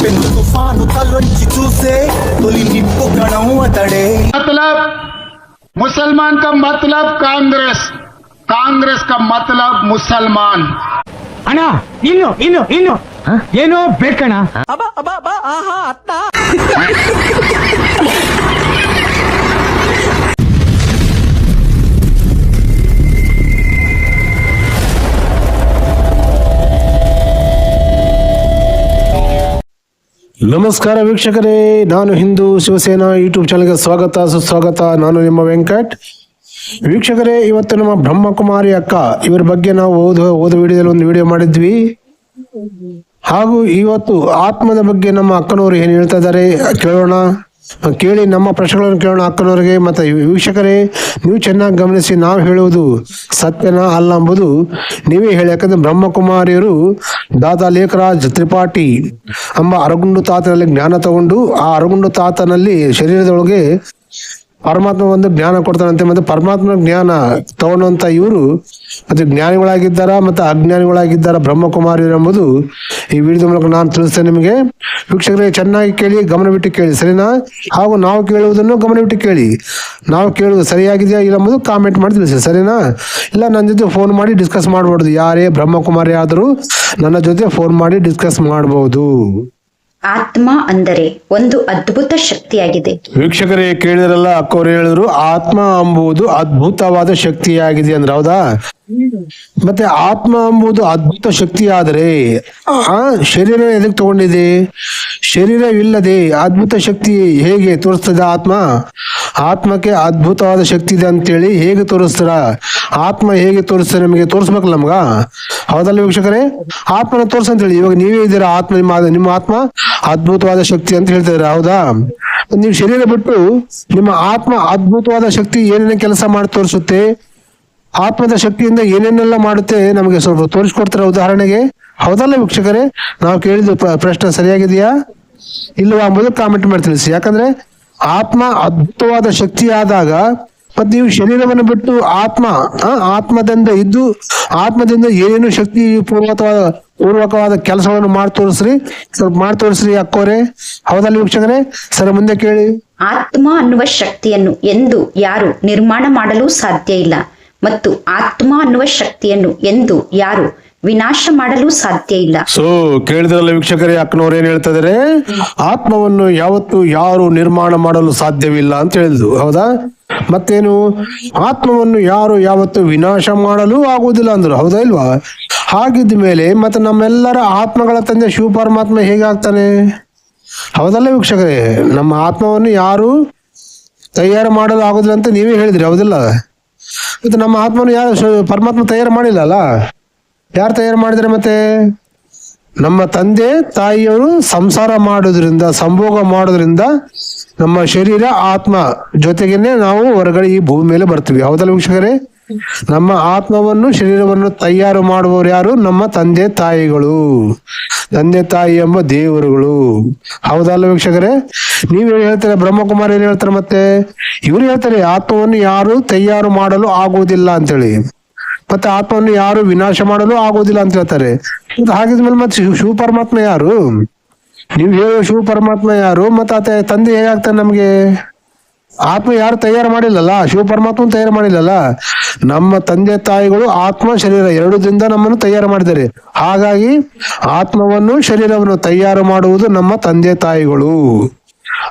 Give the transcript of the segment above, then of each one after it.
పెను తుఫాను తలొంచి చూసే తొలి నిప్పు కణం అతడే मतलब मुसलमान का मतलब कांग्रेस कांग्रेस का मतलब मुसलमान ಅಣ್ಣ ಇನ್ನು ಇನ್ನು ಇನ್ನು ಏನೋ ಬೇಕಣ್ಣ ನಮಸ್ಕಾರ ವೀಕ್ಷಕರೇ, ನಾನು ಹಿಂದೂ ಶಿವಸೇನಾ ಯೂಟ್ಯೂಬ್ ಚಾನಲ್ಗೆ ಸ್ವಾಗತ, ಸುಸ್ವಾಗತ. ನಾನು ನಿಮ್ಮ ವೆಂಕಟ್. ವೀಕ್ಷಕರೇ, ಇವತ್ತು ನಮ್ಮ ಬ್ರಹ್ಮಕುಮಾರಿ ಅಕ್ಕ, ಇವರ ಬಗ್ಗೆ ನಾವು ಓದ ಓದ ವಿಡಿಯೋದಲ್ಲಿ ಒಂದು ವಿಡಿಯೋ ಮಾಡಿದ್ವಿ. ಹಾಗೂ ಇವತ್ತು ಆತ್ಮದ ಬಗ್ಗೆ ನಮ್ಮ ಅಕ್ಕನವರು ಏನು ಹೇಳ್ತಾ ಇದ್ದಾರೆ, ಕೇಳೋಣ. ಕೇಳಿ ನಮ್ಮ ಪ್ರಶ್ನೆಗಳನ್ನು ಕೇಳೋಣ ಅಕ್ಕನವರಿಗೆ ಮತ್ತು ವೀಕ್ಷಕರೇ, ನೀವು ಚೆನ್ನಾಗಿ ಗಮನಿಸಿ ನಾವು ಹೇಳುವುದು ಸತ್ಯನ ಅಲ್ಲ ಎಂಬುದು ನೀವೇ ಹೇಳಿ. ಯಾಕಂದ್ರೆ ಬ್ರಹ್ಮಕುಮಾರಿಯರು ದಾದಾ ಲೇಖರಾಜ್ ತ್ರಿಪಾಠಿ ಎಂಬ ಅರಗುಂಡು ತಾತನಲ್ಲಿ ಜ್ಞಾನ ತಗೊಂಡು ಆ ಅರಗುಂಡು ತಾತನಲ್ಲಿ ಶರೀರದೊಳಗೆ ಪರಮಾತ್ಮ ಒಂದು ಜ್ಞಾನ ಕೊಡ್ತಾನಂತೆ, ಮತ್ತೆ ಪರಮಾತ್ಮ ಜ್ಞಾನ ತಗೊಂಡಂತ ಇವರು ಅದು ಜ್ಞಾನಿಗಳಾಗಿದ್ದಾರ, ಮತ್ತೆ ಅಜ್ಞಾನಿಗಳಾಗಿದ್ದಾರಾ ಬ್ರಹ್ಮಕುಮಾರಿ ಎಂಬುದು ಈ ವಿಡಿಯೋದ ಮೂಲಕ ನಾನು ತಿಳಿಸ್ತೇನೆ ನಿಮಗೆ. ವೀಕ್ಷಕರಿಗೆ ಚೆನ್ನಾಗಿ ಕೇಳಿ ಗಮನವಿಟ್ಟು ಕೇಳಿ, ಸರಿನಾ? ಹಾಗೂ ನಾವು ಕೇಳುವುದನ್ನು ಗಮನವಿಟ್ಟು ಕೇಳಿ. ನಾವು ಕೇಳುವುದು ಸರಿಯಾಗಿದೆಯಾ ಇಲ್ಲ ಎಂಬುದು ಕಾಮೆಂಟ್ ಮಾಡಿ ತಿಳಿಸಿ, ಸರಿನಾ? ಇಲ್ಲ, ನನ್ನ ಜೊತೆ ಫೋನ್ ಮಾಡಿ ಡಿಸ್ಕಸ್ ಮಾಡಬಾರ್ದು. ಯಾರೇ ಬ್ರಹ್ಮಕುಮಾರಿ ಆದರೂ ನನ್ನ ಜೊತೆ ಫೋನ್ ಮಾಡಿ ಡಿಸ್ಕಸ್ ಮಾಡಬಹುದು ಆತ್ಮ ಅಂದರೆ ಒಂದು ಅದ್ಭುತ ಶಕ್ತಿಯಾಗಿದೆ. ವೀಕ್ಷಕರೇ, ಕೇಳಿದ್ರಲ್ಲ ಅಕ್ಕವ್ರು ಹೇಳಿದ್ರು ಆತ್ಮ ಎಂಬುದು ಅದ್ಭುತವಾದ ಶಕ್ತಿಯಾಗಿದೆ ಅಂದ್ರೆ ಹೌದಾ? ಮತ್ತೆ ಆತ್ಮ ಎಂಬುದು ಅದ್ಭುತ ಶಕ್ತಿ ಆದರೆ ಆ ಶರೀರ ಎದಕ್ಕೆ ತಗೊಂಡಿದೆ? ಶರೀರವಿಲ್ಲದೆ ಅದ್ಭುತ ಶಕ್ತಿ ಹೇಗೆ ತೋರಿಸ್ತದೆ ಆತ್ಮ? ಆತ್ಮಕ್ಕೆ ಅದ್ಭುತವಾದ ಶಕ್ತಿ ಇದೆ ಅಂತೇಳಿ ಹೇಗೆ ತೋರಿಸ್ತಾರ? ಆತ್ಮ ಹೇಗೆ ತೋರಿಸ್ತಾರೆ ನಮಗೆ ತೋರಿಸ್ಬೇಕಲ್ಲ ನಮ್ಗ? ಹೌದಲ್ಲ ವೀಕ್ಷಕರೇ? ಆತ್ಮನ ತೋರ್ಸ ಹೇಳಿ ಇವಾಗ ನೀವೇ ಇದ್ದೀರಾ ಆತ್ಮ, ನಿಮ್ಮ ನಿಮ್ಮ ಆತ್ಮ? ಅದ್ಭುತವಾದ ಶಕ್ತಿ ಅಂತ ಹೇಳ್ತಾರೆ ಹೌದಾ? ನೀವು ಶರೀರ ಬಿಟ್ಟು ನಿಮ್ಮ ಆತ್ಮ ಅದ್ಭುತವಾದ ಶಕ್ತಿ ಏನೇನು ಕೆಲಸ ಮಾಡಿ ತೋರಿಸುತ್ತೆ? ಆತ್ಮದ ಶಕ್ತಿಯಿಂದ ಏನೇನೆಲ್ಲ ಮಾಡುತ್ತೆ ನಮಗೆ ಸ್ವಲ್ಪ ತೋರಿಸ್ಕೊಡ್ತಾರೆ ಉದಾಹರಣೆಗೆ? ಹೌದಲ್ಲ ವೀಕ್ಷಕರೇ? ನಾವು ಕೇಳಿದ ಪ್ರ- ಪ್ರಶ್ನೆ ಸರಿಯಾಗಿದೆಯಾ? ಇಲ್ಲವಾ ಎಂಬುದು ಕಾಮೆಂಟ್ ಮಾಡಿ ತಿಳಿಸಿ. ಯಾಕಂದ್ರೆ ಆತ್ಮ ಅದ್ಭುತವಾದ ಶಕ್ತಿ ಆದಾಗ ಮತ್ತೆ ನೀವು ಶರೀರವನ್ನು ಬಿಟ್ಟು ಆತ್ಮ ಆತ್ಮದಿಂದ ಇದ್ದು, ಆತ್ಮದಿಂದ ಏನೇನು ಶಕ್ತಿ ಪೂರ್ವಕವಾದ ಪೂರ್ವಕವಾದ ಕೆಲಸಗಳನ್ನು ಮಾಡಿ ತೋರಿಸ್ರಿ. ಸ್ವಲ್ಪ ಮಾಡಿ ತೋರಿಸ್ರಿ ಅಕ್ಕೋರೆ. ಹೌದಲ್ಲ ವೀಕ್ಷಕರೇ? ಸರಿ, ಮುಂದೆ ಕೇಳಿ. ಆತ್ಮ ಅನ್ನುವ ಶಕ್ತಿಯನ್ನು ಎಂದು ಯಾರು ನಿರ್ಮಾಣ ಮಾಡಲು ಸಾಧ್ಯ ಇಲ್ಲ. ಮತ್ತು ಆತ್ಮ ಅನ್ನುವ ಶಕ್ತಿಯನ್ನು ಎಂದು ಯಾರು ವಿನಾಶ ಮಾಡಲು ಸಾಧ್ಯ ಇಲ್ಲ. ಸೊ ಕೇಳಿದ್ರಲ್ಲ ವೀಕ್ಷಕರೇ, ಅಕ್ಕನವ್ರು ಏನ್ ಹೇಳ್ತಾ ಇದಾರೆ? ಆತ್ಮವನ್ನು ಯಾವತ್ತು ಯಾರು ನಿರ್ಮಾಣ ಮಾಡಲು ಸಾಧ್ಯವಿಲ್ಲ ಅಂತ ಹೇಳಿದ್ರು, ಹೌದಾ? ಮತ್ತೇನು? ಆತ್ಮವನ್ನು ಯಾರು ಯಾವತ್ತು ವಿನಾಶ ಮಾಡಲು ಆಗುವುದಿಲ್ಲ ಅಂದ್ರು, ಹೌದಾ ಇಲ್ವಾ? ಹಾಗಿದ್ದ ಮೇಲೆ ಮತ್ತೆ ನಮ್ಮೆಲ್ಲರ ಆತ್ಮಗಳ ತಂದೆ ಶಿವ ಪರಮಾತ್ಮ ಹೇಗಾಗ್ತಾನೆ? ಹೌದಲ್ಲ ವೀಕ್ಷಕರೇ, ನಮ್ಮ ಆತ್ಮವನ್ನು ಯಾರು ತಯಾರು ಮಾಡಲು ಆಗುದಿಲ್ಲ ಅಂತ ನೀವೇ ಹೇಳಿದ್ರಿ, ಹೌದಿಲ್ಲ? ಮತ್ತೆ ನಮ್ಮ ಆತ್ಮನು ಯಾರು ಪರಮಾತ್ಮ ತಯಾರು ಮಾಡಿಲ್ಲಲ್ಲ ಯಾರು ತಯಾರು ಮಾಡಿದ್ರೆ ಮತ್ತೆ? ನಮ್ಮ ತಂದೆ, ತಾಯಿಯವರು ಸಂಸಾರ ಮಾಡೋದ್ರಿಂದ ಸಂಭೋಗ ಮಾಡೋದ್ರಿಂದ ನಮ್ಮ ಶರೀರ, ಆತ್ಮ ಜೊತೆಗೇನೆ ನಾವು ಹೊರಗಡೆ ಈ ಭೂಮಿ ಮೇಲೆ ಬರ್ತೀವಿ. ಹೌದಲ್ಲ ವೀಕ್ಷಕರೇ? ನಮ್ಮ ಆತ್ಮವನ್ನು, ಶರೀರವನ್ನು ತಯಾರು ಮಾಡುವವರು ಯಾರು? ನಮ್ಮ ತಂದೆ ತಾಯಿಗಳು. ತಂದೆ ತಾಯಿ ಎಂಬ ದೇವರುಗಳು. ಹೌದಲ್ಲ ವೀಕ್ಷಕರೇ? ನೀವ್ ಏನ್ ಹೇಳ್ತಾರೆ? ಬ್ರಹ್ಮಕುಮಾರ್ ಏನ್ ಹೇಳ್ತಾರೆ ಮತ್ತೆ? ಇವ್ರು ಹೇಳ್ತಾರೆ, ಆತ್ಮವನ್ನು ಯಾರು ತಯಾರು ಮಾಡಲು ಆಗುವುದಿಲ್ಲ ಅಂತೇಳಿ. ಮತ್ತೆ ಆತ್ಮವನ್ನು ಯಾರು ವಿನಾಶ ಮಾಡಲು ಆಗೋದಿಲ್ಲ ಅಂತ ಹೇಳ್ತಾರೆ. ಹಾಗಿದ್ಮೇಲೆ ಮತ್ತೆ ಶಿವ ಪರಮಾತ್ಮ ಯಾರು? ನೀವು ಹೇಳೋ ಶಿವ ಪರಮಾತ್ಮ ಯಾರು? ಮತ್ತೆ ಆತ ತಂದೆ ಹೇಗಾಗ್ತಾನೆ ನಮ್ಗೆ? ಆತ್ಮ ಯಾರು ತಯಾರು ಮಾಡಿಲ್ಲಲ್ಲ? ಶಿವ ಪರಮಾತ್ಮ ತಯಾರು ಮಾಡಿಲ್ಲಲ್ಲ? ನಮ್ಮ ತಂದೆ ತಾಯಿಗಳು ಆತ್ಮ, ಶರೀರ ಎರಡರಿಂದ ನಮ್ಮನ್ನು ತಯಾರು ಮಾಡಿದ್ದಾರೆ. ಹಾಗಾಗಿ ಆತ್ಮವನ್ನು, ಶರೀರವನ್ನು ತಯಾರು ಮಾಡುವುದು ನಮ್ಮ ತಂದೆ ತಾಯಿಗಳು.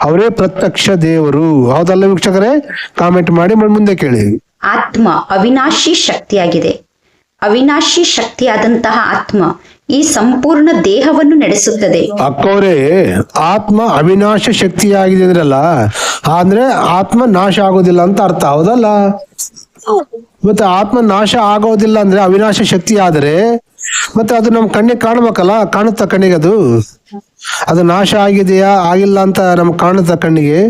ಅವರೇ ಪ್ರತ್ಯಕ್ಷ ದೇವರು. ಹೌದಲ್ಲ ವೀಕ್ಷಕರೇ? ಕಾಮೆಂಟ್ ಮಾಡಿ ಮುಂದೆ ಕೇಳಿ. ಆತ್ಮ ಅವಿನಾಶಿ ಶಕ್ತಿಯಾಗಿದೆ. ಅವಿನಾಶಿ ಶಕ್ತಿಯಾದಂತಹ ಆತ್ಮ ಈ ಸಂಪೂರ್ಣ ದೇಹವನ್ನು ನಡೆಸುತ್ತದೆ. ಅಕ್ಕವ್ರೆ ಆತ್ಮ ಅವಿನಾಶ ಶಕ್ತಿಯಾಗಿದೆ ಅಂದ್ರಲ್ಲ ಅಂದ್ರೆ ಆತ್ಮ ನಾಶ ಆಗೋದಿಲ್ಲ ಅಂತ ಅರ್ಥ, ಹೌದಲ್ಲ? ಮತ್ತೆ ಆತ್ಮ ನಾಶ ಆಗೋದಿಲ್ಲ ಅಂದ್ರೆ ಅವಿನಾಶ ಶಕ್ತಿ ಆದ್ರೆ, ಮತ್ತೆ ಅದು ನಮ್ ಕಣ್ಣಿಗೆ ಕಾಣ್ಬೇಕಲ್ಲ, ಕಾಣುತ್ತ ಕಣ್ಣಿಗೆ ಅದು? ಅದು ನಾಶ ಆಗಿದೆಯಾ, ಆಗಿಲ್ಲ ಅಂತ ನಮ್ಗೆ ಕಾಣುತ್ತ ಕಣ್ಣಿಗೆ?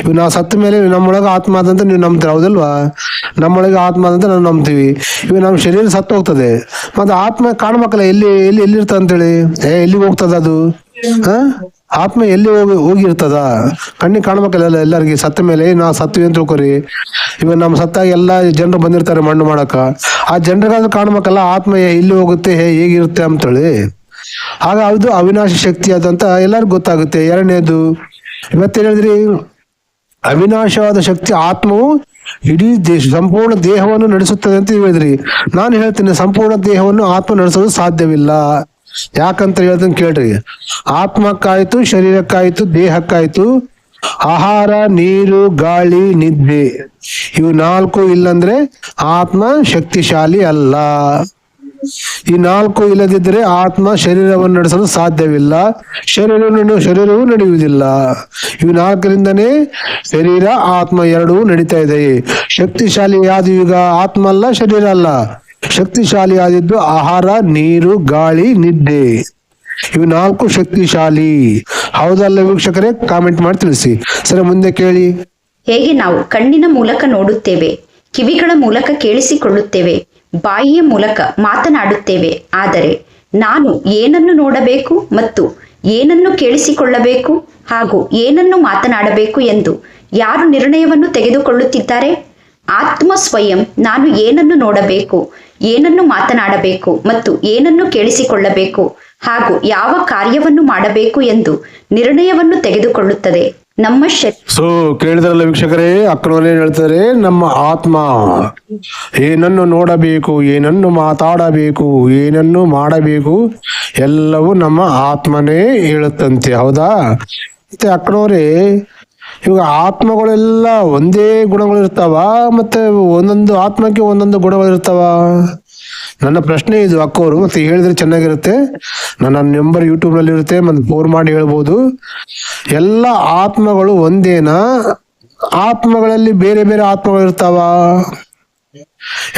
ಇವ್ ನಾವು ಸತ್ತ ಮೇಲೆ ನಮ್ಮೊಳಗೆ ಆತ್ಮ ಅದಂತ ನೀವು ನಂಬ್ತೀರ, ಹೌದಲ್ವಾ? ನಮ್ಮೊಳಗೆ ಆತ್ಮ ಅದಂತ ನಾವು ನಂಬ್ತೀವಿ. ಇವ್ ನಮ್ಮ ಶರೀರ ಸತ್ತು ಹೋಗ್ತದೆ. ಮತ್ತೆ ಆತ್ಮ ಕಾಣ್ಬೇಕಲ್ಲ ಎಲ್ಲಿ ಎಲ್ಲಿ, ಎಲ್ಲಿರ್ತದೆ ಅಂತೇಳಿ? ಏ, ಎಲ್ಲಿಗೆ ಹೋಗ್ತದ ಅದು? ಹ? ಆತ್ಮ ಎಲ್ಲಿ ಹೋಗಿ, ಹೋಗಿರ್ತದ? ಕಣ್ಣಿಗೆ ಕಾಣ್ಬೇಕಲ್ಲ ಎಲ್ಲ, ಎಲ್ಲರಿಗೆ ಸತ್ತ ಮೇಲೆ ನಾವು ಸತ್ವಿ ಅಂತ ತಿಳ್ಕೊರಿ? ಇವಾಗ ನಮ್ಮ ಸತ್ತಾಗ ಎಲ್ಲ ಜನರು ಬಂದಿರ್ತಾರೆ ಮಣ್ಣು ಮಾಡಕ. ಆ ಜನರಿಗಾದ್ರೂ ಕಾಣ್ಬೇಕಲ್ಲ ಆತ್ಮ ಎಲ್ಲಿ ಹೋಗುತ್ತೆ ಹೇಗಿರುತ್ತೆ ಅಂತೇಳಿ. ಆಗ ಅದು ಅವಿನಾಶಿ ಶಕ್ತಿ ಅದಂತ ಎಲ್ಲರಿಗೂ ಗೊತ್ತಾಗುತ್ತೆ. ಎರಡನೇದು, ಇವತ್ತೇನ್ ಹೇಳಿದ್ರಿ? ಅವಿನಾಶವಾದ ಶಕ್ತಿ ಆತ್ಮವು ಇಡೀ ದೇಶ, ಸಂಪೂರ್ಣ ದೇಹವನ್ನು ನಡೆಸುತ್ತದೆ ಅಂತ ಹೇಳಿದ್ರಿ. ನಾನು ಹೇಳ್ತೀನಿ, ಸಂಪೂರ್ಣ ದೇಹವನ್ನು ಆತ್ಮ ನಡೆಸಲು ಸಾಧ್ಯವಿಲ್ಲ. ಯಾಕಂತ ಹೇಳ್ತೀನಿ ಕೇಳ್ರಿ. ಆತ್ಮಕ್ಕಾಯ್ತು, ಶರೀರಕ್ಕಾಯ್ತು, ದೇಹಕ್ಕಾಯ್ತು, ಆಹಾರ, ನೀರು, ಗಾಳಿ, ನಿದ್ದೆ, ಇವು ನಾಲ್ಕು ಇಲ್ಲಂದ್ರೆ ಆತ್ಮ ಶಕ್ತಿಶಾಲಿ ಅಲ್ಲ. ಈ ನಾಲ್ಕು ಇಲ್ಲದಿದ್ದರೆ ಆತ್ಮ ಶರೀರವನ್ನು ನಡೆಸಲು ಸಾಧ್ಯವಿಲ್ಲ. ಶರೀರವನ್ನು ಶರೀರವು ನಡೆಯುವುದಿಲ್ಲ. ಇವು ನಾಲ್ಕರಿಂದನೇ ಶರೀರ, ಆತ್ಮ ಎರಡೂ ನಡೀತಾ ಇದೆ. ಶಕ್ತಿಶಾಲಿ ಯಾವುದು ಈಗ ಆತ್ಮ ಅಲ್ಲ, ಶರೀರ ಅಲ್ಲ. ಶಕ್ತಿಶಾಲಿ ಆದಿದ್ದು ಆಹಾರ, ನೀರು, ಗಾಳಿ, ನಿದ್ದೆ. ಇವು ನಾಲ್ಕು ಶಕ್ತಿಶಾಲಿ. ಹೌದಲ್ಲ ವೀಕ್ಷಕರೇ? ಕಾಮೆಂಟ್ ಮಾಡಿ ತಿಳಿಸಿ. ಸರಿ, ಮುಂದೆ ಕೇಳಿ. ಹೇಗೆ ನಾವು ಕಣ್ಣಿನ ಮೂಲಕ ನೋಡುತ್ತೇವೆ, ಕಿವಿಗಳ ಮೂಲಕ ಕೇಳಿಸಿಕೊಳ್ಳುತ್ತೇವೆ ಬಾಯಿಯ ಮೂಲಕ ಮಾತನಾಡುತ್ತೇವೆ. ಆದರೆ ನಾನು ಏನನ್ನು ನೋಡಬೇಕು ಮತ್ತು ಏನನ್ನು ಕೇಳಿಸಿಕೊಳ್ಳಬೇಕು ಹಾಗೂ ಏನನ್ನು ಮಾತನಾಡಬೇಕು ಎಂದು ಯಾರು ನಿರ್ಣಯವನ್ನು ತೆಗೆದುಕೊಳ್ಳುತ್ತಿದ್ದಾರೆ? ಆತ್ಮ ಸ್ವಯಂ ನಾನು ಏನನ್ನು ನೋಡಬೇಕು, ಏನನ್ನು ಮಾತನಾಡಬೇಕು ಮತ್ತು ಏನನ್ನು ಕೇಳಿಸಿಕೊಳ್ಳಬೇಕು ಹಾಗೂ ಯಾವ ಕಾರ್ಯವನ್ನು ಮಾಡಬೇಕು ಎಂದು ನಿರ್ಣಯವನ್ನು ತೆಗೆದುಕೊಳ್ಳುತ್ತದೆ. ನಮ್ಮ ಸೊ ಕೇಳಿದ್ರಲ್ಲ ವೀಕ್ಷಕರೇ, ಅಕ್ಕನವರೇ ಹೇಳ್ತಾರೆ, ನಮ್ಮ ಆತ್ಮ ಏನನ್ನು ನೋಡಬೇಕು, ಏನನ್ನು ಮಾತಾಡಬೇಕು, ಏನನ್ನು ಮಾಡಬೇಕು, ಎಲ್ಲವೂ ನಮ್ಮ ಆತ್ಮನೇ ಹೇಳುತ್ತಂತೆ, ಹೌದಾ? ಮತ್ತೆ ಅಕ್ಕನವರೇ, ಇವಾಗ ಆತ್ಮಗಳೆಲ್ಲ ಒಂದೇ ಗುಣಗಳು ಇರ್ತಾವ ಮತ್ತೆ ಒಂದೊಂದು ಆತ್ಮಕ್ಕೆ ಒಂದೊಂದು ಗುಣಗಳು ಇರ್ತಾವ ನನ್ನ ಪ್ರಶ್ನೆ ಇದು ಅಕ್ಕವರು ಮತ್ತೆ ಹೇಳಿದ್ರೆ ಚೆನ್ನಾಗಿರುತ್ತೆ. ನನ್ನ ನಂಬರ್ ಯೂಟ್ಯೂಬ್ನಲ್ಲಿ ಇರುತ್ತೆ. ಮತ್ತೆ ಫೋನ್ ಮಾಡಿ ಹೇಳ್ಬೋದು. ಎಲ್ಲ ಆತ್ಮಗಳು ಒಂದೇನಾ? ಆತ್ಮಗಳಲ್ಲಿ ಬೇರೆ ಬೇರೆ ಆತ್ಮಗಳು ಇರ್ತಾವ?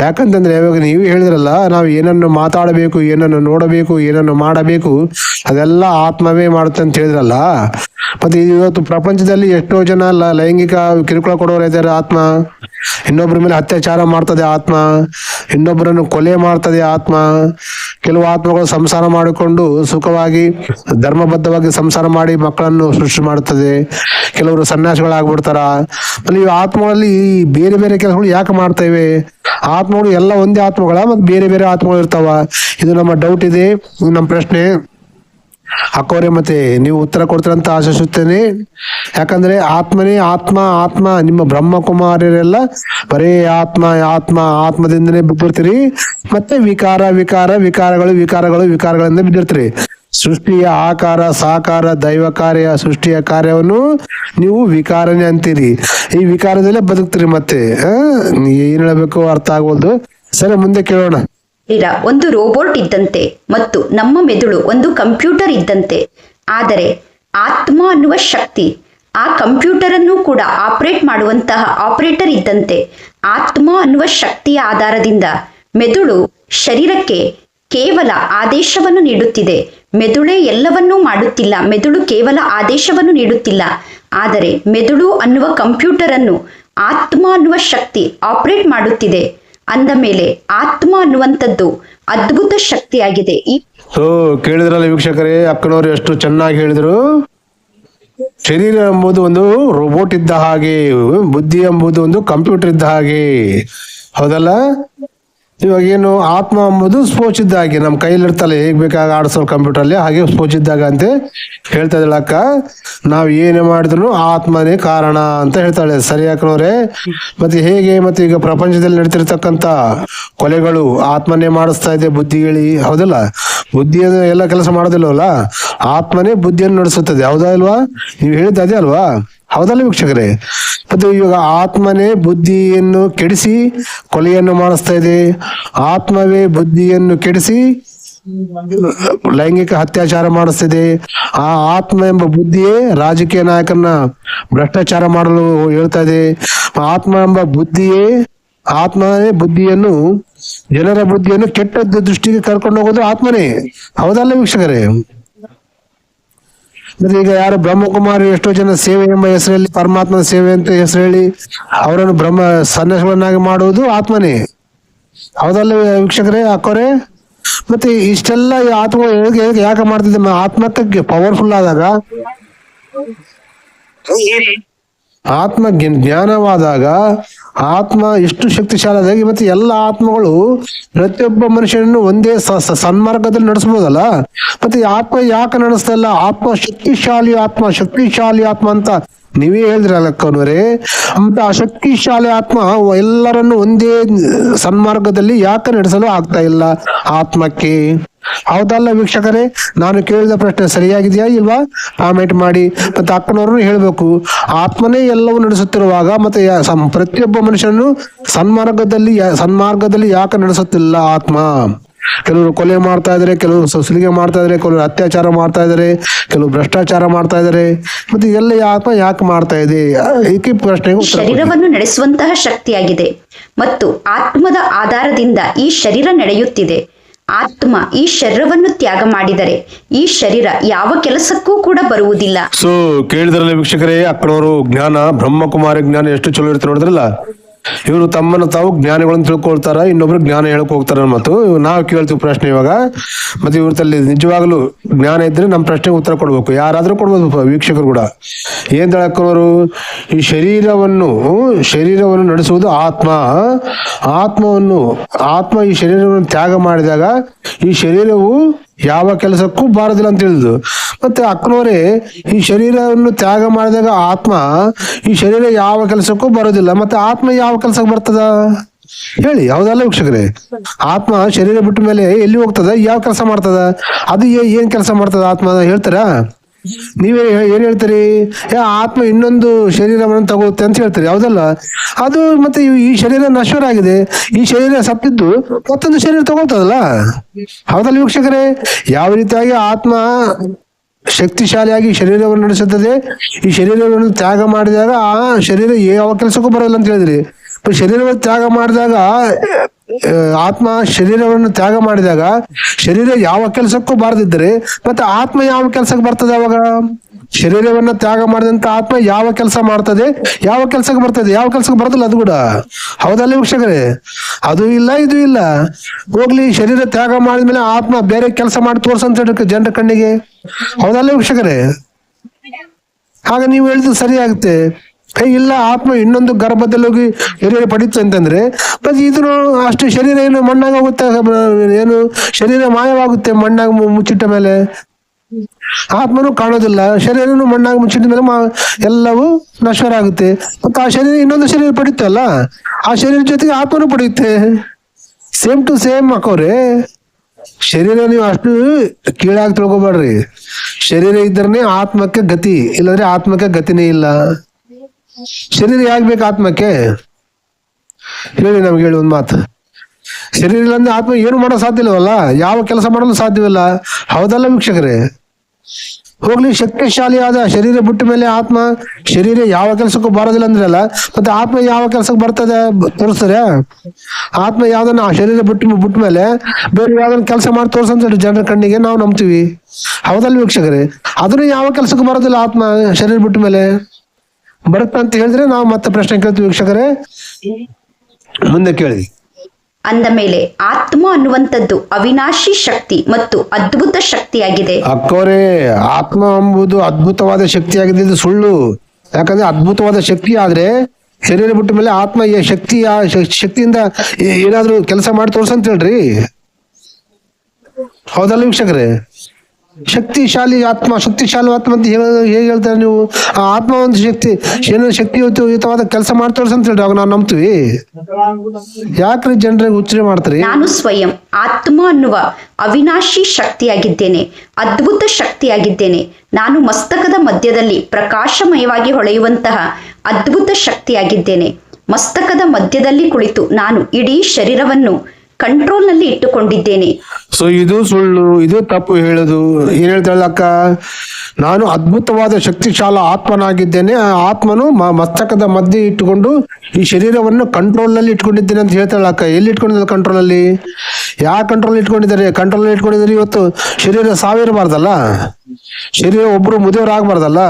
ಯಾಕಂತಂದ್ರೆ ಇವಾಗ ನೀವು ಹೇಳಿದ್ರಲ್ಲ, ನಾವು ಏನನ್ನು ಮಾತಾಡಬೇಕು, ಏನನ್ನು ನೋಡಬೇಕು, ಏನನ್ನು ಮಾಡಬೇಕು, ಅದೆಲ್ಲ ಆತ್ಮವೇ ಮಾಡುತ್ತೆ ಅಂತ ಹೇಳಿದ್ರಲ್ಲ. ಮತ್ತೆ ಇವತ್ತು ಪ್ರಪಂಚದಲ್ಲಿ ಎಷ್ಟೋ ಜನ ಅಲ್ಲ, ಲೈಂಗಿಕ ಕಿರುಕುಳ ಕೊಡೋರು ಇದ್ದಾರೆ ಆತ್ಮ. ಇನ್ನೊಬ್ಬರ ಮೇಲೆ ಅತ್ಯಾಚಾರ ಮಾಡ್ತದೆ ಆತ್ಮ. ಇನ್ನೊಬ್ಬರನ್ನು ಕೊಲೆ ಮಾಡ್ತದೆ ಆತ್ಮ. ಕೆಲವು ಆತ್ಮಗಳು ಸಂಸಾರ ಮಾಡಿಕೊಂಡು ಸುಖವಾಗಿ, ಧರ್ಮಬದ್ಧವಾಗಿ ಸಂಸಾರ ಮಾಡಿ ಮಕ್ಕಳನ್ನು ಸೃಷ್ಟಿ ಮಾಡುತ್ತದೆ. ಕೆಲವರು ಸನ್ಯಾಸಿಗಳಾಗ್ಬಿಡ್ತಾರ. ಈ ಆತ್ಮಗಳಲ್ಲಿ ಬೇರೆ ಬೇರೆ ಕೆಲಸಗಳು ಯಾಕೆ ಮಾಡ್ತೇವೆ ಆತ್ಮಗಳು ಎಲ್ಲ ಒಂದೇ ಆತ್ಮಗಳ ಮತ್ತೆ ಬೇರೆ ಬೇರೆ ಆತ್ಮಗಳು ಇರ್ತಾವ. ಇದು ನಮ್ಮ ಡೌಟ್ ಇದೆ ನಮ್ಮ ಪ್ರಶ್ನೆ. ಅಕ್ಕವ್ರೆ ಮತ್ತೆ ನೀವು ಉತ್ತರ ಕೊಡ್ತೀರಂತ ಆಶಿಸುತ್ತೇನೆ. ಯಾಕಂದ್ರೆ ಆತ್ಮನೇ ಆತ್ಮ ಆತ್ಮ, ನಿಮ್ಮ ಬ್ರಹ್ಮಕುಮಾರರೆಲ್ಲ ಬರೇ ಆತ್ಮ ಆತ್ಮ ಆತ್ಮದಿಂದನೇ ಬಿದ್ದಿರ್ತೀರಿ. ಮತ್ತೆ ವಿಕಾರ ವಿಕಾರ, ವಿಕಾರಗಳು ವಿಕಾರಗಳು, ವಿಕಾರಗಳಿಂದ ಬಿದ್ದಿರ್ತೀರಿ. ಸೃಷ್ಟಿಯ ಆಕಾರ, ಸಾಕಾರ, ದೈವ ಕಾರ್ಯ, ಸೃಷ್ಟಿಯ ಕಾರ್ಯವನ್ನು ನೀವು ವಿಕಾರನೆ ಅಂತೀರಿ. ಈ ವಿಕಾರದಲ್ಲೇ ಬದುಕ್ತೀರಿ ಮತ್ತೆ? ಏನ್ ಹೇಳಬೇಕು ಅರ್ಥ ಆಗೋದು ಸರಿ, ಮುಂದೆ ಕೇಳೋಣ. ಇಲ್ಲ, ಒಂದು ರೋಬೋಟ್ ಇದ್ದಂತೆ ಮತ್ತು ನಮ್ಮ ಮೆದುಳು ಒಂದು ಕಂಪ್ಯೂಟರ್ ಇದ್ದಂತೆ. ಆದರೆ ಆತ್ಮ ಅನ್ನುವ ಶಕ್ತಿ, ಆ ಕಂಪ್ಯೂಟರ್ ಅನ್ನು ಕೂಡ ಆಪರೇಟ್ ಮಾಡುವಂತಹ ಆಪರೇಟರ್ ಇದ್ದಂತೆ. ಆತ್ಮ ಅನ್ನುವ ಶಕ್ತಿಯ ಆಧಾರದಿಂದ ಮೆದುಳು ಶರೀರಕ್ಕೆ ಕೇವಲ ಆದೇಶವನ್ನು ನೀಡುತ್ತಿದೆ. ಮೆದುಳೇ ಎಲ್ಲವನ್ನೂ ಮಾಡುತ್ತಿಲ್ಲ. ಮೆದುಳು ಕೇವಲ ಆದೇಶವನ್ನು ನೀಡುತ್ತಿಲ್ಲ. ಆದರೆ ಮೆದುಳು ಅನ್ನುವ ಕಂಪ್ಯೂಟರ್ ಅನ್ನು ಆತ್ಮ ಅನ್ನುವ ಶಕ್ತಿ ಆಪರೇಟ್ ಮಾಡುತ್ತಿದೆ. ಅಂದ ಮೇಲೆ ಆತ್ಮ ಅನ್ನುವಂಥದ್ದು ಅದ್ಭುತ ಶಕ್ತಿಯಾಗಿದೆ. ಈ ಕೇಳಿದ್ರಲ್ಲ ವೀಕ್ಷಕರೇ, ಅಕ್ಕನವರು ಎಷ್ಟು ಚೆನ್ನಾಗಿ ಹೇಳಿದ್ರು? ಶರೀರ ಎಂಬುದು ಒಂದು ರೋಬೋಟ್ ಇದ್ದ ಹಾಗೆ, ಬುದ್ಧಿ ಎಂಬುದು ಒಂದು ಕಂಪ್ಯೂಟರ್ ಇದ್ದ ಹಾಗೆ. ಹೌದಲ್ಲ? ಇವಾಗ ಏನು ಆತ್ಮ ಅಂಬುದು ಸ್ಪೋಚ್ ಇದ್ದ ಹಾಗೆ ನಮ್ಮ ಕೈಲಿ ಇರ್ತಲ್ಲ ಹೇಗ್ ಬೇಕಾಗ ಆಡಿಸೋ ಕಂಪ್ಯೂಟರ್ ಅಲ್ಲಿ ಹಾಗೆ ಸ್ಪೋಚ್ ಇದ್ದಾಗ ಅಂತ ಹೇಳ್ತಾ ಅಕ್ಕ. ನಾವ್ ಏನೇ ಮಾಡಿದ್ರು ಆತ್ಮನೇ ಕಾರಣ ಅಂತ ಹೇಳ್ತಾಳೆ. ಸರಿ ಅಕ್ಕನವ್ರೆ ಮತ್ತೆ ಹೇಗೆ ಮತ್ತೆ ಈಗ ಪ್ರಪಂಚದಲ್ಲಿ ನಡೀತಿರ್ತಕ್ಕಂತ ಕೊಲೆಗಳು ಆತ್ಮನೇ ಮಾಡಿಸ್ತಾ ಇದೆ ಬುದ್ಧಿಗಳಿ ಹೌದಲ್ಲ? ಬುದ್ಧಿಯನ್ನು ಎಲ್ಲ ಕೆಲಸ ಮಾಡೋದಿಲ್ಲವಲ್ಲ ಆತ್ಮನೇ ಬುದ್ಧಿಯನ್ನು ನಡೆಸುತ್ತದೆ. ಹೌದಾ ಇಲ್ವಾ? ನೀವು ಹೇಳಿದ್ದು ಅದೇ ಅಲ್ವಾ? ಹೌದಲ್ಲ ವೀಕ್ಷಕರೇ? ಮತ್ತೆ ಇವಾಗ ಆತ್ಮನೇ ಬುದ್ಧಿಯನ್ನು ಕೆಡಿಸಿ ಕೊಲೆಯನ್ನು ಮಾಡಿಸ್ತಾ ಇದೆ. ಆತ್ಮವೇ ಬುದ್ಧಿಯನ್ನು ಕೆಡಿಸಿ ಲೈಂಗಿಕ ಅತ್ಯಾಚಾರ ಮಾಡಿಸ್ತಿದೆ. ಆ ಆತ್ಮ ಎಂಬ ಬುದ್ಧಿಯೇ ರಾಜಕೀಯ ನಾಯಕನ ಭ್ರಷ್ಟಾಚಾರ ಮಾಡಲು ಹೇಳ್ತಾ ಇದೆ. ಆತ್ಮ ಎಂಬ ಬುದ್ಧಿಯೇ ಆತ್ಮನೇ ಬುದ್ಧಿಯನ್ನು, ಜನರ ಬುದ್ಧಿಯನ್ನು ಕೆಟ್ಟ ದೃಷ್ಟಿಗೆ ಕರ್ಕೊಂಡು ಹೋಗೋದು ಆತ್ಮನೇ. ಹೌದಲ್ಲ ವೀಕ್ಷಕರೇ? ಮತ್ತೆ ಈಗ ಯಾರು ಬ್ರಹ್ಮಕುಮಾರಿ ಎಷ್ಟೋ ಜನ ಸೇವೆ ಎಂಬ ಹೆಸರಲ್ಲಿ ಪರಮಾತ್ಮನ ಸೇವೆ ಅಂತ ಹೆಸರು ಹೇಳಿ ಅವರನ್ನು ಬ್ರಹ್ಮ ಸನ್ಯಾಸಗಳನ್ನಾಗಿ ಮಾಡುವುದು ಆತ್ಮನೇ. ಹೌದಲ್ಲ ವೀಕ್ಷಕರೇ ಅಕ್ಕೋರೆ ಮತ್ತೆ ಇಷ್ಟೆಲ್ಲ ಈ ಆತ್ಮ ಯಾಕೆ ಮಾಡ್ತಿದ್ದೆ ಆತ್ಮಕ್ಕೆ ಪವರ್ಫುಲ್ ಆದಾಗ? ಆತ್ಮ ಜ್ಞ- ಜ್ಞಾನವಾದಾಗ ಆತ್ಮ ಎಷ್ಟು ಶಕ್ತಿಶಾಲಿಯಾಗಿ ಮತ್ತೆ ಎಲ್ಲ ಆತ್ಮಗಳು ಪ್ರತಿಯೊಬ್ಬ ಮನುಷ್ಯನನ್ನು ಒಂದೇ ಸನ್ಮಾರ್ಗದಲ್ಲಿ ನಡೆಸ್ಬೋದಲ್ಲ? ಮತ್ತೆ ಆತ್ಮ ಯಾಕೆ ನಡೆಸ್ತಾ ಇಲ್ಲ? ಆತ್ಮ ಶಕ್ತಿಶಾಲಿ ಆತ್ಮ ಶಕ್ತಿಶಾಲಿ ಆತ್ಮ ಅಂತ ನೀವೇ ಹೇಳಿದ್ರಲ್ಲ ಅಕ್ಕನವರೇ ಅಂತ ಆ ಶಕ್ತಿಶಾಲಿ ಆತ್ಮ ಎಲ್ಲರನ್ನು ಒಂದೇ ಸನ್ಮಾರ್ಗದಲ್ಲಿ ಯಾಕೆ ನಡೆಸಲು ಆಗ್ತಾ ಇಲ್ಲ? ಆತ್ಮಕ್ಕೆ. ಹೌದಲ್ಲ ವೀಕ್ಷಕರೇ, ನಾನು ಕೇಳಿದ ಪ್ರಶ್ನೆ ಸರಿಯಾಗಿದೆಯಾ ಇಲ್ವಾ? ಕಾಮೆಂಟ್ ಮಾಡಿ. ಮತ್ತೆ ಅಕ್ಕನವ್ರನ್ನು ಹೇಳ್ಬೇಕು, ಆತ್ಮನೇ ಎಲ್ಲವೂ ನಡೆಸುತ್ತಿರುವಾಗ ಮತ್ತೆ ಪ್ರತಿಯೊಬ್ಬ ಮನುಷ್ಯನನ್ನು ಸನ್ಮಾರ್ಗದಲ್ಲಿ ಸನ್ಮಾರ್ಗದಲ್ಲಿ ಯಾಕೆ ನಡೆಸುತ್ತಿಲ್ಲ ಆತ್ಮ? ಕೆಲವರು ಕೊಲೆ ಮಾಡ್ತಾ ಇದ್ದಾರೆ, ಕೆಲವರು ಸುಲಿಗೆ ಮಾಡ್ತಾ ಇದ್ದಾರೆ, ಕೆಲವರು ಅತ್ಯಾಚಾರ ಮಾಡ್ತಾ ಇದಾರೆ ಕೆಲವರು ಭ್ರಷ್ಟಾಚಾರ ಮಾಡ್ತಾ ಇದ್ದಾರೆ. ಮತ್ತೆ ಎಲ್ಲ ಆತ್ಮ ಯಾಕೆ ಮಾಡ್ತಾ ಇದೆ? ಏಕೆ ಉತ್ತರ ಶರೀರವನ್ನು ನಡೆಸುವಂತಹ ಶಕ್ತಿಯಾಗಿದೆ. ಮತ್ತು ಆತ್ಮದ ಆಧಾರದಿಂದ ಈ ಶರೀರ ನಡೆಯುತ್ತಿದೆ. ಆತ್ಮ ಈ ಶರೀರವನ್ನು ತ್ಯಾಗ ಮಾಡಿದರೆ ಈ ಶರೀರ ಯಾವ ಕೆಲಸಕ್ಕೂ ಕೂಡ ಬರುವುದಿಲ್ಲ. ಸೊ ಕೇಳಿದ್ರಲ್ಲ ವೀಕ್ಷಕರೇ, ಅಕ್ಕನವರು ಜ್ಞಾನ, ಬ್ರಹ್ಮಕುಮಾರಿ ಜ್ಞಾನ ಎಷ್ಟು ಚಲೋ ಇರುತ್ತೆ ನೋಡಿದ್ರಲ್ಲ? ಇವರು ತಮ್ಮನ್ನು ತಾವು ಜ್ಞಾನಗಳನ್ನು ತಿಳ್ಕೊಳ್ತಾರ, ಇನ್ನೊಬ್ರು ಜ್ಞಾನ ಹೇಳಕ್ ಹೋಗ್ತಾರ ಮತ್ತು ನಾವು ಕೇಳ್ತೀವಿ ಪ್ರಶ್ನೆ ಇವಾಗ. ಮತ್ತೆ ಇವ್ರ ತಲ್ಲಿ ನಿಜವಾಗ್ಲೂ ಜ್ಞಾನ ಇದ್ರೆ ನಮ್ಮ ಪ್ರಶ್ನೆಗೆ ಉತ್ತರ ಕೊಡ್ಬೇಕು. ಯಾರಾದ್ರೂ ಕೊಡ್ಬೋದು ವೀಕ್ಷಕರು ಕೂಡ. ಏನ್ ಹೇಳಕ್ಕವರು ಈ ಶರೀರವನ್ನು ಶರೀರವನ್ನು ನಡೆಸುವುದು ಆತ್ಮ. ಆತ್ಮವನ್ನು, ಆತ್ಮ ಈ ಶರೀರವನ್ನು ತ್ಯಾಗ ಮಾಡಿದಾಗ ಈ ಶರೀರವು ಯಾವ ಕೆಲಸಕ್ಕೂ ಬಾರದಿಲ್ಲ ಅಂತ ಹೇಳಿದ್ರು ಮತ್ತೆ ಅಕ್ಕನವರೇ, ಈ ಶರೀರವನ್ನು ತ್ಯಾಗ ಮಾಡಿದಾಗ ಆತ್ಮ ಈ ಶರೀರ ಯಾವ ಕೆಲಸಕ್ಕೂ ಬರೋದಿಲ್ಲ. ಮತ್ತೆ ಆತ್ಮ ಯಾವ ಕೆಲಸಕ್ಕೆ ಬರ್ತದ? ಹೇಳಿ ಯಾವ್ದಲ್ಲ ವೀಕ್ಷಕರೇ? ಆತ್ಮ ಶರೀರ ಬಿಟ್ಟ ಮೇಲೆ ಎಲ್ಲಿ ಹೋಗ್ತದ? ಯಾವ ಕೆಲಸ ಮಾಡ್ತದ? ಅದು ಏನ್ ಕೆಲಸ ಮಾಡ್ತದ ಆತ್ಮ ಹೇಳ್ತಾರಾ? ನೀವೇ ಏನ್ ಹೇಳ್ತೀರಿ? ಆತ್ಮ ಇನ್ನೊಂದು ಶರೀರವನ್ನು ತಗೊಳುತ್ತೆ ಅಂತ ಹೇಳ್ತೀರಿ, ಹೌದಲ್ಲ? ಅದು ಮತ್ತೆ ಈ- ಶರೀರ ನಶ್ವರ ಆಗಿದೆ ಈ ಶರೀರ ಸತ್ತಿದ್ದು ಮತ್ತೊಂದು ಶರೀರ ತಗೊಳ್ತದಲ್ಲ? ಹೌದಲ್ಲ ವೀಕ್ಷಕರೇ? ಯಾವ ರೀತಿಯಾಗಿ ಆತ್ಮ ಶಕ್ತಿಶಾಲಿಯಾಗಿ ಶರೀರವನ್ನು ನಡೆಸುತ್ತದೆ? ಈ ಶರೀರವನ್ನು ತ್ಯಾಗ ಮಾಡಿದಾಗ ಆ ಶರೀರ ಯಾವ ಕೆಲಸಕ್ಕೂ ಬರೋಲ್ಲ ಅಂತ ಹೇಳಿದ್ರಿ. ಶರೀರವನ್ನು ತ್ಯಾಗ ಮಾಡಿದಾಗ ಆತ್ಮ ಶರೀರವನ್ನು ತ್ಯಾಗ ಮಾಡಿದಾಗ ಶರೀರ ಯಾವ ಕೆಲಸಕ್ಕೂ ಬಾರದಿದ್ದರೆ, ಮತ್ತೆ ಆತ್ಮ ಯಾವ ಕೆಲಸಕ್ಕೆ ಬರ್ತದೆ ಅವಾಗ? ಶರೀರವನ್ನ ತ್ಯಾಗ ಮಾಡಿದಂತ ಆತ್ಮ ಯಾವ ಕೆಲಸ ಮಾಡ್ತದೆ? ಯಾವ ಕೆಲಸಕ್ಕೆ ಬರ್ತದೆ? ಯಾವ ಕೆಲಸಕ್ಕೆ ಬರ್ತಲ್ಲ ಅದು ಕೂಡ. ಹೌದಲ್ಲ ವೀಕ್ಷಕರೇ? ಅದು ಇಲ್ಲ, ಇದು ಇಲ್ಲ. ಹೋಗ್ಲಿ, ಶರೀರ ತ್ಯಾಗ ಮಾಡಿದ್ಮೇಲೆ ಆತ್ಮ ಬೇರೆ ಕೆಲಸ ಮಾಡಿ ತೋರ್ಸಂತ ಜನರ ಕಣ್ಣಿಗೆ. ಹೌದಲ್ಲ ವೀಕ್ಷಕರೇ? ಆಗ ನೀವು ಹೇಳಿದ್ದು ಸರಿ ಆಗುತ್ತೆ. ಇಲ್ಲ, ಆತ್ಮ ಇನ್ನೊಂದು ಗರ್ಭದಲ್ಲಿ ಹೋಗಿ ಶರೀರ ಪಡೀತು ಅಂತಂದ್ರೆ ಬಟ್ ಇದ್ರು ಅಷ್ಟು ಶರೀರ ಏನು ಮಣ್ಣಾಗ ಹೋಗುತ್ತೆ, ಏನು ಶರೀರ ಮಾಯವಾಗುತ್ತೆ ಮಣ್ಣಾಗ ಮುಚ್ಚಿಟ್ಟ ಮೇಲೆ? ಆತ್ಮನು ಕಾಣೋದಿಲ್ಲ, ಶರೀರನು ಮಣ್ಣಾಗ ಮುಚ್ಚಿದ ಮೇಲೆ ಎಲ್ಲವೂ ನಶ್ವರ ಆಗುತ್ತೆ ಮತ್ತೆ ಆ ಶರೀರ ಇನ್ನೊಂದು ಶರೀರ ಪಡೀತಲ್ಲ, ಆ ಶರೀರ ಜೊತೆಗೆ ಆತ್ಮನು ಪಡೆಯುತ್ತೆ ಸೇಮ್ ಟು ಸೇಮ್ ಹಾಕೋರೆ ಶರೀರ ನೀವು ಅಷ್ಟು ಕೀಳಾಗಿ ತಿಳ್ಕೊಬೇಡ್ರಿ. ಶರೀರ ಇದ್ರೇನೆ ಆತ್ಮಕ್ಕೆ ಗತಿ, ಇಲ್ಲಾಂದ್ರೆ ಆತ್ಮಕ್ಕೆ ಗತಿನೇ ಇಲ್ಲ. ಶರೀರ ಯಾಕೆ ಬೇಕು ಆತ್ಮಕ್ಕೆ? ಹೇಳಿ ನಮ್ಗೆ ಹೇಳಿ ಒಂದು ಮಾತು. ಶರೀರ ಇಲ್ಲಂದ್ರೆ ಆತ್ಮ ಏನು ಮಾಡೋ ಸಾಧ್ಯ ಇಲ್ಲವಲ್ಲ ಯಾವ ಕೆಲಸ ಮಾಡಲು ಸಾಧ್ಯವಿಲ್ಲ. ಹೌದಲ್ಲ ವೀಕ್ಷಕರೇ? ಹೋಗ್ಲಿ, ಶಕ್ತಿಶಾಲಿಯಾದ ಶರೀರ ಬಿಟ್ಟ ಮೇಲೆ ಆತ್ಮ ಶರೀರ ಯಾವ ಕೆಲಸಕ್ಕೂ ಬರೋದಿಲ್ಲ ಅಂದ್ರಲ್ಲ ಮತ್ತೆ ಆತ್ಮ ಯಾವ ಕೆಲಸಕ್ಕೆ ಬರ್ತದೆ ತೋರಿಸ್ತಾರೆ? ಆತ್ಮ ಯಾವ್ದನ್ನ ಆ ಶರೀರ ಬಿಟ್ಟು ಬಿಟ್ಟ ಮೇಲೆ ಬೇರೆ ಯಾವ್ದನ್ನ ಕೆಲಸ ಮಾಡಿ ತೋರ್ಸಂತ ಜನರ ಕಣ್ಣಿಗೆ ನಾವು ನಂಬ್ತೀವಿ. ಹೌದಲ್ಲ ವೀಕ್ಷಕರೇ? ಅದನ್ನು ಯಾವ ಕೆಲಸಕ್ಕೂ ಬರೋದಿಲ್ಲ ಆತ್ಮ ಶರೀರ ಬಿಟ್ಟ ಮೇಲೆ. ಬರುತ್ತ ಅಂತ ಹೇಳಿದ್ರೆ ನಾವು ಮತ್ತೆ ಪ್ರಶ್ನೆ ಕೇಳ್ತೀವಿ ವೀಕ್ಷಕರೇ. ಮುಂದೆ ಕೇಳಿ. ಅಂದ ಮೇಲೆ ಆತ್ಮ ಅನ್ನುವಂಥದ್ದು ಅವಿನಾಶಿ ಶಕ್ತಿ ಮತ್ತು ಅದ್ಭುತ ಶಕ್ತಿಯಾಗಿದೆ. ಅಕ್ಕೋರೆ ಆತ್ಮ ಎಂಬುದು ಅದ್ಭುತವಾದ ಶಕ್ತಿಯಾಗಿದೆ ಇದು ಸುಳ್ಳು. ಯಾಕಂದ್ರೆ ಅದ್ಭುತವಾದ ಶಕ್ತಿ ಆದ್ರೆ ಶರೀರ ಬಿಟ್ಟ ಮೇಲೆ ಆತ್ಮ ಈ ಶಕ್ತಿ ಆ ಶಕ್ತಿಯಿಂದ ಏನಾದ್ರೂ ಕೆಲಸ ಮಾಡಿ ತೋರ್ಸಂತ ಹೇಳ್ರಿ. ಹೌದಲ್ಲ ವೀಕ್ಷಕರೇ? ಶಕ್ತಿಶಾಲಿ ಆತ್ಮ ಶಕ್ತಿಶಾಲಿ ಆತ್ಮ ಅಂತ ಹೇಗೆ ಹೇಳ್ತಾರೆ ನೀವು? ಆ ಆತ್ಮ ಒಂದು ಶಕ್ತಿ ಏನೋ ಶಕ್ತಿಯುತವಾದ ಕೆಲಸ ಮಾಡ್ತಾರೆ ಅಂತ ಹೇಳಿ ನಾವು ನಂಬ್ತೀವಿ. ಯಾಕ್ರಿ ಜನರಿಗೆ ಉಚ್ಚರಿ ಮಾಡ್ತಾರೆ? ನಾನು ಸ್ವಯಂ ಆತ್ಮ ಅನ್ನುವ ಅವಿನಾಶಿ ಶಕ್ತಿಯಾಗಿದ್ದೇನೆ, ಅದ್ಭುತ ಶಕ್ತಿಯಾಗಿದ್ದೇನೆ. ನಾನು ಮಸ್ತಕದ ಮಧ್ಯದಲ್ಲಿ ಪ್ರಕಾಶಮಯವಾಗಿ ಹೊಳೆಯುವಂತಹ ಅದ್ಭುತ ಶಕ್ತಿಯಾಗಿದ್ದೇನೆ. ಮಸ್ತಕದ ಮಧ್ಯದಲ್ಲಿ ಕುಳಿತು ನಾನು ಇಡೀ ಶರೀರವನ್ನು ಕಂಟ್ರೋಲ್ನಲ್ಲಿ ಇಟ್ಟುಕೊಂಡಿದ್ದೇನೆ. ಸೊ ಇದು ಸುಳ್ಳು, ಇದು ತಪ್ಪು ಹೇಳುದು. ಏನ್ ಹೇಳ್ತಾಳೆ ಅಕ್ಕ? ನಾನು ಅದ್ಭುತವಾದ ಶಕ್ತಿಶಾಲ ಆತ್ಮನಾಗಿದ್ದೇನೆ. ಆ ಆತ್ಮನು ಮಸ್ತಕದ ಮಧ್ಯೆ ಇಟ್ಟುಕೊಂಡು ಈ ಶರೀರವನ್ನು ಕಂಟ್ರೋಲ್ನಲ್ಲಿ ಇಟ್ಕೊಂಡಿದ್ದೇನೆ ಅಂತ ಹೇಳ್ತಾಳ ಅಕ್ಕ. ಎಲ್ಲಿ ಇಟ್ಕೊಂಡಿದ್ದಾರೆ ಕಂಟ್ರೋಲ್ ಅಲ್ಲಿ ಯಾವ ಕಂಟ್ರೋಲ್ ಇಟ್ಕೊಂಡಿದ್ದಾರೆ? ಕಂಟ್ರೋಲ್ ಇಟ್ಕೊಂಡಿದ್ದಾರೆ ಇವತ್ತು? ಶರೀರ ಸಾವಿರಬಾರ್ದಲ್ಲ ಶರೀರ ಒಬ್ರು ಮುದಿಯವರಾಗಬಾರ್ದಲ್ಲ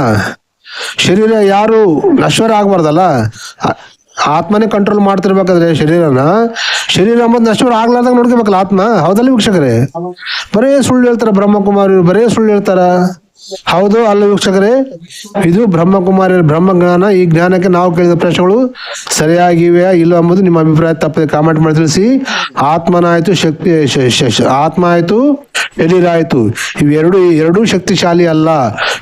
ಶರೀರ ಯಾರು ನಶ್ವರ ಆಗ್ಬಾರ್ದಲ್ಲ? ಆತ್ಮನೇ ಕಂಟ್ರೋಲ್ ಮಾಡ್ತಿರ್ಬೇಕಾದ್ರೆ ಶರೀರನ? ಶರೀರ ಅಂಬದ್ ನಷ್ಟವರು ಆಗ್ಲಾರ್ದಾಗ ನೋಡ್ಕೋಬೇಕಲ್ಲ ಆತ್ಮ? ಹೌದಲ್ಲ ವೀಕ್ಷಕರೇ? ಬರೇ ಸುಳ್ಳು ಹೇಳ್ತಾರ ಬ್ರಹ್ಮಕುಮಾರಿ ಬರೇ ಸುಳ್ಳು ಹೇಳ್ತಾರ? ಹೌದು, ಅಲ್ಲ ವೀಕ್ಷಕರೇ? ಇದು ಬ್ರಹ್ಮಕುಮಾರಿ ಬ್ರಹ್ಮಜ್ಞಾನ. ಈ ಜ್ಞಾನಕ್ಕೆ ನಾವು ಕೇಳಿದ ಪ್ರಶ್ನೆಗಳು ಸರಿಯಾಗಿವೆ ಇಲ್ಲ ಎಂಬುದು ನಿಮ್ಮ ಅಭಿಪ್ರಾಯ. ತಪ್ಪದೆ ಕಾಮೆಂಟ್ ಮಾಡಿ ತಿಳಿಸಿ. ಆತ್ಮನಾಯ್ತು, ಶಕ್ತಿ ಆತ್ಮ ಆಯ್ತು ಶರೀರ ಇವೆರಡು, ಎರಡೂ ಶಕ್ತಿಶಾಲಿ ಅಲ್ಲ.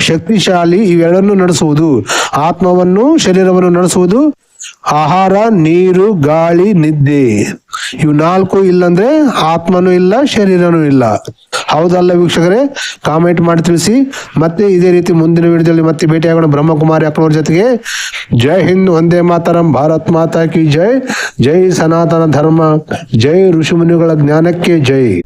ಶಕ್ತಿಶಾಲಿ ಇವೆರಡನ್ನು ನಡೆಸುವುದು. ಆತ್ಮವನ್ನು, ಶರೀರವನ್ನು ನಡೆಸುವುದು ಆಹಾರ, ನೀರು, ಗಾಳಿ, ನಿದ್ದೆ. ಇವು ನಾಲ್ಕು ಇಲ್ಲಂದ್ರೆ ಆತ್ಮನೂ ಇಲ್ಲ, ಶರೀರನೂ ಇಲ್ಲ. ಹೌದಲ್ಲ ವೀಕ್ಷಕರೇ? ಕಾಮೆಂಟ್ ಮಾಡಿ ತಿಳಿಸಿ. ಮತ್ತೆ ಇದೇ ರೀತಿ ಮುಂದಿನ ವಿಡಿಯೋದಲ್ಲಿ ಮತ್ತೆ ಭೇಟಿಯಾಗೋಣ ಬ್ರಹ್ಮಕುಮಾರಿ ಅಕ್ಕನವ್ರ ಜೊತೆಗೆ. ಜೈ ಹಿಂದ್, ಒಂದೇ ಮಾತರಂ, ಭಾರತ್ ಮಾತಾ ಕಿ ಜೈ. ಜೈ ಸನಾತನ ಧರ್ಮ, ಜೈ ಋಷಿಮುನಿಗಳ ಜ್ಞಾನಕ್ಕೆ ಜೈ.